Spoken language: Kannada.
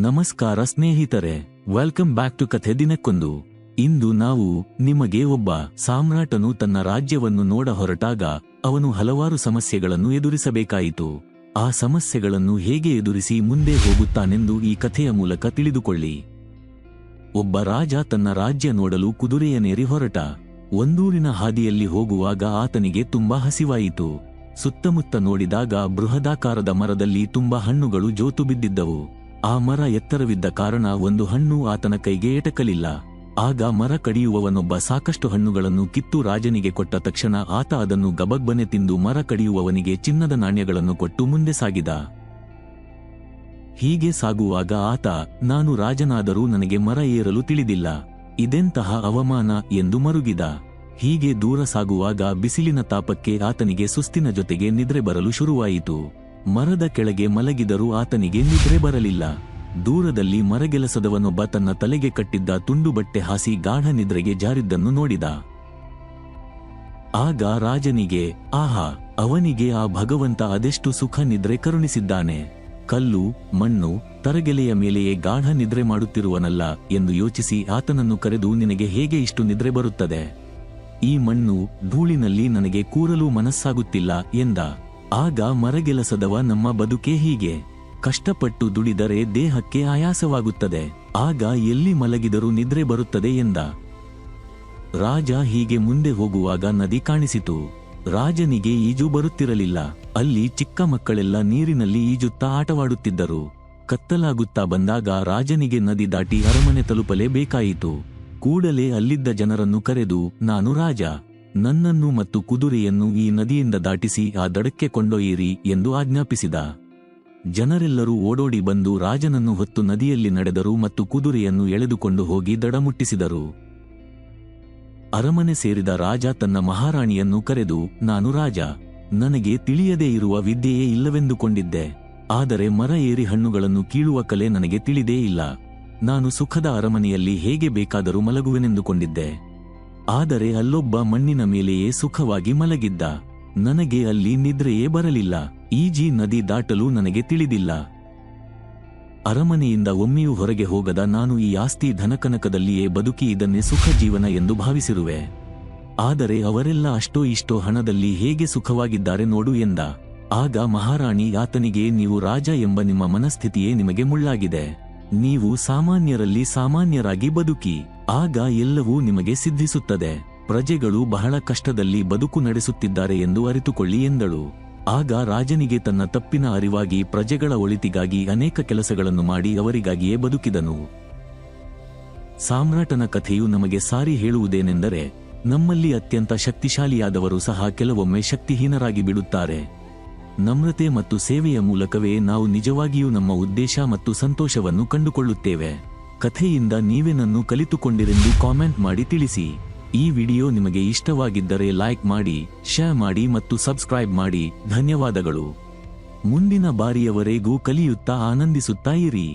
ನಮಸ್ಕಾರ ಸ್ನೇಹಿತರೆ ವೆಲ್ಕಮ್ ಬ್ಯಾಕ್ ಟು ಕಥೆ ದಿನಕ್ಕೊಂದು. ಇಂದು ನಾವು ನಿಮಗೆ ಒಬ್ಬ ಸಾಮ್ರಾಟನು ತನ್ನ ರಾಜ್ಯವನ್ನು ನೋಡ ಹೊರಟಾಗ ಅವನು ಹಲವಾರು ಸಮಸ್ಯೆಗಳನ್ನು ಎದುರಿಸಬೇಕಾಯಿತು. ಆ ಸಮಸ್ಯೆಗಳನ್ನು ಹೇಗೆ ಎದುರಿಸಿ ಮುಂದೆ ಹೋಗುತ್ತಾನೆಂದು ಈ ಕಥೆಯ ಮೂಲಕ ತಿಳಿದುಕೊಳ್ಳಿ. ಒಬ್ಬ ರಾಜ ತನ್ನ ರಾಜ್ಯ ನೋಡಲು ಕುದುರೆಯನೇರಿ ಹೊರಟ. ಒಂದೂರಿನ ಹಾದಿಯಲ್ಲಿ ಹೋಗುವಾಗ ಆತನಿಗೆ ತುಂಬಾ ಹಸಿವಾಯಿತು. ಸುತ್ತಮುತ್ತ ನೋಡಿದಾಗ ಬೃಹದಾಕಾರದ ಮರದಲ್ಲಿ ತುಂಬಾ ಹಣ್ಣುಗಳು ಜೋತು ಬಿದ್ದಿದ್ದವು. ಆ ಮರ ಎತ್ತರವಿದ್ದ ಕಾರಣ ಒಂದು ಹಣ್ಣು ಆತನ ಕೈಗೆ ಎಟಕಲಿಲ್ಲ. ಆಗ ಮರ ಕಡಿಯುವವನೊಬ್ಬ ಸಾಕಷ್ಟು ಹಣ್ಣುಗಳನ್ನು ಕಿತ್ತು ರಾಜನಿಗೆ ಕೊಟ್ಟ ತಕ್ಷಣ ಆತ ಅದನ್ನು ಗಬಗ್ಬನೆ ತಿಂದು ಮರ ಕಡಿಯುವವನಿಗೆ ಚಿನ್ನದ ನಾಣ್ಯಗಳನ್ನು ಕೊಟ್ಟು ಮುಂದೆ ಸಾಗಿದ. ಹೀಗೆ ಸಾಗುವಾಗ ಆತ, ನಾನು ರಾಜನಾದರೂ ನನಗೆ ಮರ ಏರಲು ತಿಳಿದಿಲ್ಲ. ಇದೆಂತಹ ಅವಮಾನ? ಎಂದು ಮರುಗಿದ. ಹೀಗೆ ದೂರ ಸಾಗುವಾಗ ಬಿಸಿಲಿನ ತಾಪಕ್ಕೆ ಆತನಿಗೆ ಸುಸ್ತಿನ ಜೊತೆಗೆ ನಿದ್ರೆ ಬರಲು ಶುರುವಾಯಿತು. ಮರದ ಕೆಳಗೆ ಮಲಗಿದರೂ ಆತನಿಗೆ ನಿದ್ರೆ ಬರಲಿಲ್ಲ. ದೂರದಲ್ಲಿ ಮರಗೆಲಸದವನೊಬ್ಬ ತನ್ನ ತಲೆಗೆ ಕಟ್ಟಿದ್ದ ತುಂಡು ಬಟ್ಟೆ ಹಾಸಿ ಗಾಢ ನಿದ್ರೆಗೆ ಜಾರಿದ್ದನ್ನು ನೋಡಿದ. ಆಗ ರಾಜನಿಗೆ, ಆಹಾ, ಅವನಿಗೆ ಆ ಭಗವಂತ ಅದೆಷ್ಟು ಸುಖ ನಿದ್ರೆ ಕರುಣಿಸಿದ್ದಾನೆ. ಕಲ್ಲು, ಮಣ್ಣು, ತರಗೆಲೆಯ ಮೇಲೆಯೇ ಗಾಢ ನಿದ್ರೆ ಮಾಡುತ್ತಿರುವನಲ್ಲ ಎಂದು ಯೋಚಿಸಿ ಆತನನ್ನು ಕರೆದು, ನಿನಗೆ ಹೇಗೆ ಇಷ್ಟು ನಿದ್ರೆ ಬರುತ್ತದೆ? ಈ ಮಣ್ಣು ಧೂಳಿನಲ್ಲಿ ನನಗೆ ಕೂರಲು ಮನಸ್ಸಾಗುತ್ತಿಲ್ಲ ಎಂದ. ಆಗ ಮರಗೆಲಸದವ ನಮ್ಮ ಬದುಕೆ ಹೀಗೆ. ಕಷ್ಟಪಟ್ಟು ದುಡಿದರೆ ದೇಹಕ್ಕೆ ಆಯಾಸವಾಗುತ್ತದೆ. ಆಗ ಎಲ್ಲಿ ಮಲಗಿದರೂ ನಿದ್ರೆ ಬರುತ್ತದೆ ಎಂದ. ರಾಜ ಹೀಗೆ ಮುಂದೆ ಹೋಗುವಾಗ ನದಿ ಕಾಣಿಸಿತು. ರಾಜನಿಗೆ ಈಜು ಬರುತ್ತಿರಲಿಲ್ಲ. ಅಲ್ಲಿ ಚಿಕ್ಕ ಮಕ್ಕಳೆಲ್ಲ ನೀರಿನಲ್ಲಿ ಈಜುತ್ತಾ ಆಟವಾಡುತ್ತಿದ್ದರು. ಕತ್ತಲಾಗುತ್ತಾ ಬಂದಾಗ ರಾಜನಿಗೆ ನದಿ ದಾಟಿ ಅರಮನೆ ತಲುಪಲೇಬೇಕಾಯಿತು. ಕೂಡಲೇ ಅಲ್ಲಿದ್ದ ಜನರನ್ನು ಕರೆದು, ನಾನು ರಾಜ. ನನ್ನನ್ನು ಮತ್ತು ಕುದುರೆಯನ್ನು ಈ ನದಿಯಿಂದ ದಾಟಿಸಿ ಆ ದಡಕ್ಕೆ ಕೊಂಡೊಯ್ಯಿರಿ ಎಂದು ಆಜ್ಞಾಪಿಸಿದ. ಜನರೆಲ್ಲರೂ ಓಡೋಡಿ ಬಂದು ರಾಜನನ್ನು ಹೊತ್ತು ನದಿಯಲ್ಲಿ ನಡೆದರು ಮತ್ತು ಕುದುರೆಯನ್ನು ಎಳೆದುಕೊಂಡು ಹೋಗಿ ದಡ ಮುಟ್ಟಿಸಿದರು. ಅರಮನೆ ಸೇರಿದ ರಾಜ ತನ್ನ ಮಹಾರಾಣಿಯನ್ನು ಕರೆದು, ನಾನು ರಾಜ, ನನಗೆ ತಿಳಿಯದೇ ಇರುವ ವಿದ್ಯೆಯೇ ಇಲ್ಲವೆಂದುಕೊಂಡಿದ್ದೆ. ಆದರೆ ಮರ ಏರಿ ಹಣ್ಣುಗಳನ್ನು ಕೀಳುವ ಕಲೆ ನನಗೆ ತಿಳಿದೇ ಇಲ್ಲ. ನಾನು ಸುಖದ ಅರಮನೆಯಲ್ಲಿ ಹೇಗೆ ಬೇಕಾದರೂ ಮಲಗುವೆನೆಂದುಕೊಂಡಿದ್ದೆ. ಆದರೆ ಅಲ್ಲೊಬ್ಬ ಮಣ್ಣಿನ ಮೇಲೆಯೇ ಸುಖವಾಗಿ ಮಲಗಿದ್ದ. ನನಗೆ ಅಲ್ಲಿ ನಿದ್ರೆಯೇ ಬರಲಿಲ್ಲ. ಈಜಿ ನದಿ ದಾಟಲು ನನಗೆ ತಿಳಿದಿಲ್ಲ. ಅರಮನೆಯಿಂದ ಒಮ್ಮೆಯೂ ಹೊರಗೆ ಹೋಗದ ನಾನು ಈ ಆಸ್ತಿ ಧನಕನಕದಲ್ಲಿಯೇ ಬದುಕಿ ಇದನ್ನೇ ಸುಖ ಜೀವನ ಎಂದು ಭಾವಿಸಿರುವೆ. ಆದರೆ ಅವರೆಲ್ಲ ಅಷ್ಟೋ ಇಷ್ಟೋ ಹಣದಲ್ಲಿ ಹೇಗೆ ಸುಖವಾಗಿದ್ದಾರೆ ನೋಡು ಎಂದ. ಆಗ ಮಹಾರಾಣಿ, ಆತನಿಗೆ ನೀವು ರಾಜ ಎಂಬ ನಿಮ್ಮ ಮನಸ್ಥಿತಿಯೇ ನಿಮಗೆ ಮುಳ್ಳಾಗಿದೆ. ನೀವು ಸಾಮಾನ್ಯರಲ್ಲಿ ಸಾಮಾನ್ಯರಾಗಿ ಬದುಕಿ. ಆಗ ಎಲ್ಲವೂ ನಿಮಗೆ ಸಿದ್ಧಿಸುತ್ತದೆ. ಪ್ರಜೆಗಳು ಬಹಳ ಕಷ್ಟದಲ್ಲಿ ಬದುಕು ನಡೆಸುತ್ತಿದ್ದಾರೆ ಎಂದು ಅರಿತುಕೊಳ್ಳಿ ಎಂದಳು. ಆಗ ರಾಜನಿಗೆ ತನ್ನ ತಪ್ಪಿನ ಅರಿವಾಗಿ ಪ್ರಜೆಗಳ ಒಳಿತಿಗಾಗಿ ಅನೇಕ ಕೆಲಸಗಳನ್ನು ಮಾಡಿ ಅವರಿಗಾಗಿಯೇ ಬದುಕಿದನು. ಸಾಮ್ರಾಟನ ಕಥೆಯು ನಮಗೆ ಸಾರಿ ಹೇಳುವುದೇನೆಂದರೆ, ನಮ್ಮಲ್ಲಿ ಅತ್ಯಂತ ಶಕ್ತಿಶಾಲಿಯಾದವರು ಸಹ ಕೆಲವೊಮ್ಮೆ ಶಕ್ತಿಹೀನರಾಗಿ ಬಿಡುತ್ತಾರೆ. ನಮ್ರತೆ ಮತ್ತು ಸೇವೆಯ ಮೂಲಕವೇ ನಾವು ನಿಜವಾಗಿಯೂ ನಮ್ಮ ಉದ್ದೇಶ ಮತ್ತು ಸಂತೋಷವನ್ನು ಕಂಡುಕೊಳ್ಳುತ್ತೇವೆ. ಕಥೆಯಿಂದ ನೀವೇನನ್ನು ಕಲಿತುಕೊಂಡಿರೆಂದು ಕಾಮೆಂಟ್ ಮಾಡಿ ತಿಳಿಸಿ. ಈ ವಿಡಿಯೋ ನಿಮಗೆ ಇಷ್ಟವಾಗಿದ್ದರೆ ಲೈಕ್ ಮಾಡಿ, ಶೇರ್ ಮಾಡಿ ಮತ್ತು ಸಬ್ಸ್ಕ್ರೈಬ್ ಮಾಡಿ. ಧನ್ಯವಾದಗಳು. ಮುಂದಿನ ಬಾರಿಯವರೆಗೂ ಕಲಿಯುತ್ತಾ ಆನಂದಿಸುತ್ತಾ ಇರಿ.